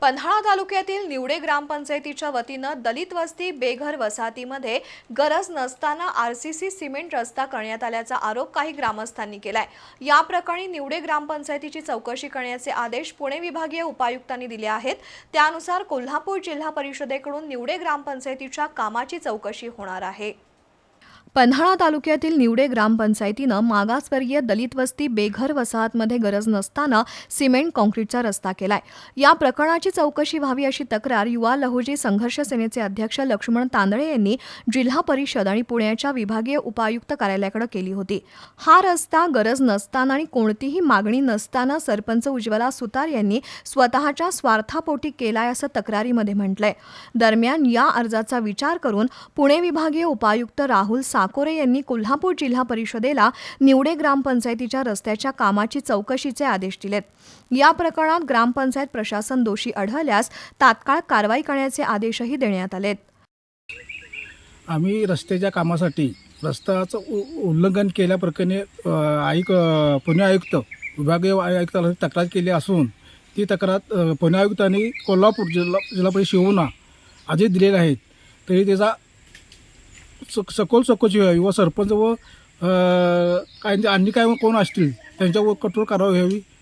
पन्हाळा तालुक्यातील निवडे ग्रामपंचायतीच्या वतीनं दलित वस्ती बेघर वसाहतीमध्ये गरज नसताना आरसीसी सिमेंट रस्ता करण्यात आल्याचा आरोप काही ग्रामस्थांनी केलाय. या प्रकरणी निवडे ग्रामपंचायतीची चौकशी करण्याचे आदेश पुणे विभागीय उपायुक्तांनी दिले आहेत. त्यानुसार कोल्हापूर जिल्हा परिषदेकडून निवडे ग्रामपंचायतीच्या कामाची चौकशी होणार आहे. पन्हाळा तालुक्यातील निवडे ग्रामपंचायतीनं मागासवर्गीय दलित वस्ती बेघर वसाहतमध्ये गरज नसताना सिमेंट कॉन्क्रीटचा रस्ता केलाय. या प्रकरणाची चौकशी व्हावी अशी तक्रार युवा लहुजी संघर्ष सेनेचे अध्यक्ष लक्ष्मण तांदळे यांनी जिल्हा परिषद आणि पुण्याच्या विभागीय उपायुक्त कार्यालयाकडे केली होती. हा रस्ता गरज नसताना आणि कोणतीही मागणी नसताना सरपंच उज्ज्वला सुतार यांनी स्वतःच्या स्वार्थापोटी केलाय असं तक्रारीमध्ये म्हटलंय. दरम्यान या अर्जाचा विचार करून पुणे विभागीय उपायुक्त राहुल ठाकोरे यांनी कोल्हापूर जिल्हा परिषदेला निवडे ग्रामपंचायतीच्या रस्त्याच्या कामाची चौकशीचे आदेश दिलेत. या प्रकरणात ग्रामपंचायत प्रशासन दोषी आढळल्यास तात्काळ कारवाई करण्याचे आदेशही देण्यात आलेत. आम्ही रस्त्याच्या कामासाठी रस्त्याचं उ उल्लंघन केल्याप्रकरणी आयुक्त पुणे आयुक्त विभागीय आयुक्ताला तक्रार केली असून ती तक्रार पुणे आयुक्तांनी कोल्हापूर जिल्हा जिल्हा परिषद शिवना आदेश दिलेले आहेत तरी त्याचा सखोल चौकशी व्हावी व सरपंच व काय ते अन्य काय कोण असतील त्यांच्यावर कठोर कारवाई व्हावी.